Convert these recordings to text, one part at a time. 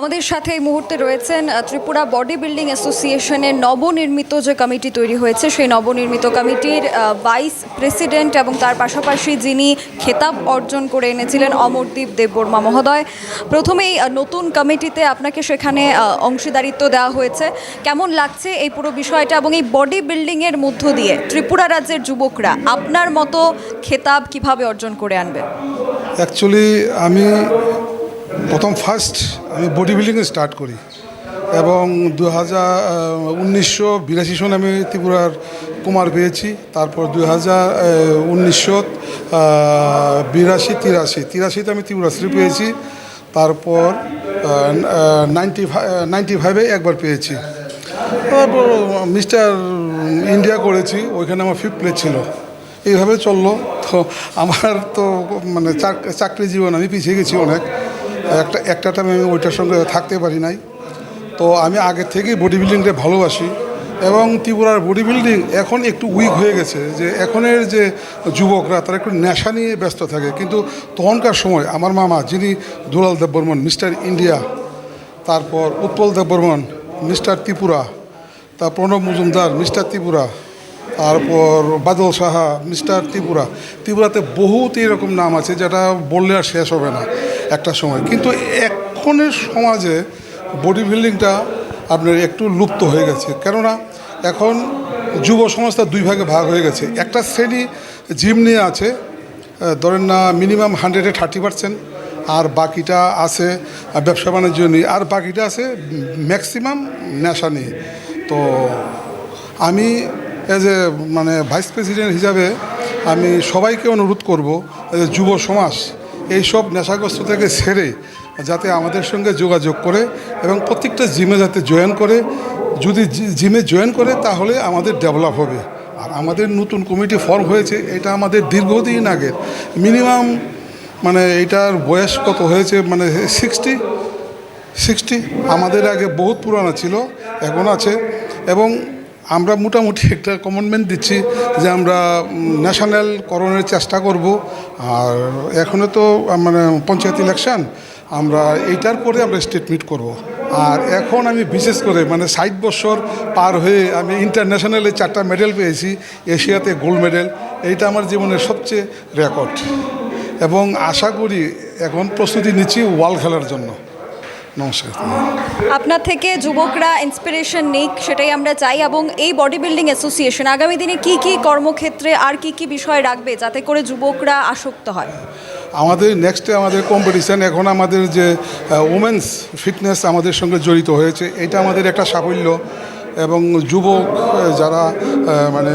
আমাদের সাথে এই মুহূর্তে রয়েছেন ত্রিপুরা বডি বিল্ডিং অ্যাসোসিয়েশনের নবনির্মিত যে কমিটি তৈরি হয়েছে, সেই নবনির্মিত কমিটির ভাইস প্রেসিডেন্ট এবং তার পাশাপাশি যিনি খেতাব অর্জন করে এনেছিলেন অমরদীপ দেববর্মা মহোদয়। প্রথমেই নতুন কমিটিতে আপনাকে সেখানে অংশীদারিত্ব দেওয়া হয়েছে। কেমন লাগছে এই পুরো বিষয়টা এবং এই বডি বিল্ডিংয়ের মধ্য দিয়ে ত্রিপুরা রাজ্যের যুবকরা আপনার মতো খেতাব কীভাবে অর্জন করে আনবে? অ্যাকচুয়ালি আমি প্রথম ফার্স্ট আমি বডি বিল্ডিংয়ে স্টার্ট করি। এবং দু হাজার উনিশশো বিরাশি সনে আমি ত্রিপুরার কুমার পেয়েছি। তারপর দু হাজার উনিশশো বিরাশি, তিরাশি। তিরাশিতে আমি ত্রিপুরাশ্রী পেয়েছি। তারপর নাইনটি নাইনটি ফাইভে একবার পেয়েছি। তারপর মিস্টার ইন্ডিয়া করেছি। ওইখানে আমার ফিফথ প্লেস ছিল। এইভাবে চলল। তো আমার তো মানে চাক- চাকরি জীবন আমি পিছিয়ে গেছি অনেক। একটা একটা টাইম আমি ওইটার সঙ্গে থাকতে পারি নাই। তো আমি আগের থেকেই বডি বিল্ডিংটা ভালোবাসি এবং ত্রিপুরার বডি বিল্ডিং এখন একটু উইক হয়ে গেছে যে এখনের যে যুবকরা তারা একটু নেশা নিয়ে ব্যস্ত থাকে। কিন্তু তখনকার সময় আমার মামা যিনি দুলাল দেববর্মন, মিস্টার ইন্ডিয়া, তারপর উৎপল দেববর্মন, মিস্টার ত্রিপুরা, তার প্রণব মজুমদার, মিস্টার ত্রিপুরা, তারপর বাদল সাহা, মিস্টার ত্রিপুরা। ত্রিপুরাতে বহুত এরকম নাম আছে যেটা বললে আর শেষ হবে না। একটা সময়। কিন্তু এখনের সমাজে বডি বিল্ডিংটা আপনার একটু লুপ্ত হয়ে গেছে। কেননা এখন যুব সমাজটা দুই ভাগে ভাগ হয়ে গেছে। একটা শ্রেণি জিম নিয়ে আছে ধরেন না মিনিমাম হান্ড্রেডে থার্টি পার্সেন্ট আর বাকিটা আছে ব্যবসা বাণিজ্য নিয়ে, আর বাকিটা আছে ম্যাক্সিমাম নেশা নিয়ে। তো আমি এজ এ মানে ভাইস প্রেসিডেন্ট হিসাবে আমি সবাইকে অনুরোধ করব যুব সমাজ এইসব নেশাগ্রস্ত থেকে ছেড়ে যাতে আমাদের সঙ্গে যোগাযোগ করে এবং প্রত্যেকটা জিমে যাতে জয়েন করে। যদি জিমে জয়েন করে তাহলে আমাদের ডেভেলপ হবে। আর আমাদের নতুন কমিটি ফর্ম হয়েছে, এটা আমাদের দীর্ঘদিন আগের। মিনিমাম মানে এটার বয়স কত হয়েছে? মানে সিক্সটি সিক্সটি। আমাদের আগে বহুত পুরানো ছিল, এখন আছে। এবং আমরা মোটামুটি একটা কমেন্টমেন্ট দিচ্ছি যে আমরা ন্যাশনাল করণের চেষ্টা করব। আর এখনও তো মানে পঞ্চায়েত ইলেকশন আমরা এইটার পরে আমরা স্টেট মিট করব। আর এখন আমি বিশেষ করে মানে ষাট বছর পার হয়ে আমি ইন্টারন্যাশনালে চারটা মেডেল পেয়েছি, এশিয়াতে গোল্ড মেডেল এইটা আমার জীবনের সবচেয়ে রেকর্ড এবং আশা করি এখন প্রস্তুতি নিচ্ছি ওয়ার্ল্ড খেলার জন্য। নমস্কার। আপনার থেকে যুবকরা ইন্সপিরেশন নিক সেটাই আমরা চাই এবং এই বডি বিল্ডিং অ্যাসোসিয়েশন আগামী দিনে কি কি কর্মক্ষেত্রে আর কি কি বিষয় রাখবে যাতে করে যুবকরা আসক্ত হয়? আমাদের নেক্সটে আমাদের কম্পিটিশান এখন আমাদের যে উমেন্স ফিটনেস আমাদের সঙ্গে জড়িত হয়েছে এটা আমাদের একটা সাফল্য এবং যুবক যারা মানে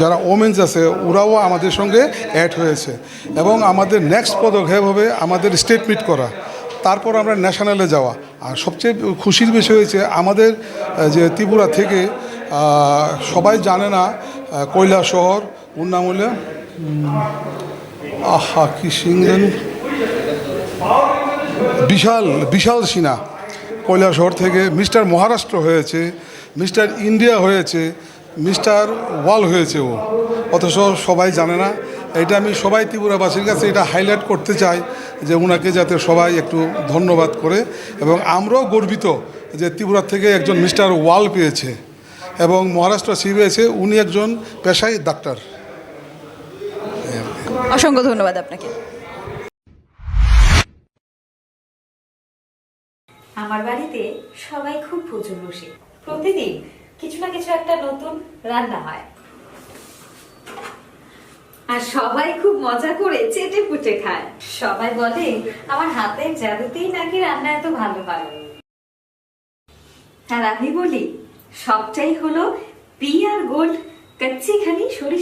যারা ওমেন্স আছে ওরাও আমাদের সঙ্গে অ্যাড হয়েছে এবং আমাদের নেক্সট পদক্ষেপ হবে আমাদের স্টেট মিট করা। তারপর আমরা ন্যাশনালে যাওয়া। আর সবচেয়ে খুশির বিষয় হয়েছে, আমাদের যে ত্রিপুরা থেকে সবাই জানে না কৈলা শহর, ওর আহা, কি সিং জানি বিশাল বিশাল সিনা। কৈলাসহর থেকে মিস্টার মহারাষ্ট্র হয়েছে, মিস্টার ইন্ডিয়া হয়েছে, মিস্টার ওয়াল হয়েছে ও। অথচ সবাই জানে না এটা আমি সবাই ত্রিপুরাবাসীর কাছে এটা হাইলাইট করতে চাই যে ওনাকে যাতে সবাই একটু ধন্যবাদ করে এবং আমরাও গর্বিত যে ত্রিপুরা থেকে একজন মিস্টার ওয়াল পেয়েছে এবং মহারাষ্ট্র সি পেয়েছে উনি একজন পেশায় ডাক্তার। অসংখ্য ধন্যবাদ আপনাকে। আমার বাড়িতে সবাই খুব প্রচুর বসে। প্রতিদিন কিছু না কিছু একটা নতুন রান্না হয়। আর সবাই খুব মজা করে চেটে পুটে খায়। সবাই বলে, আমার হাতের জাদুতেই নাকি রান্না এত ভালো হয়? আর আমি বলি, সবটাই হলো পি আর গোল্ড কচ্চিখানি সরিষার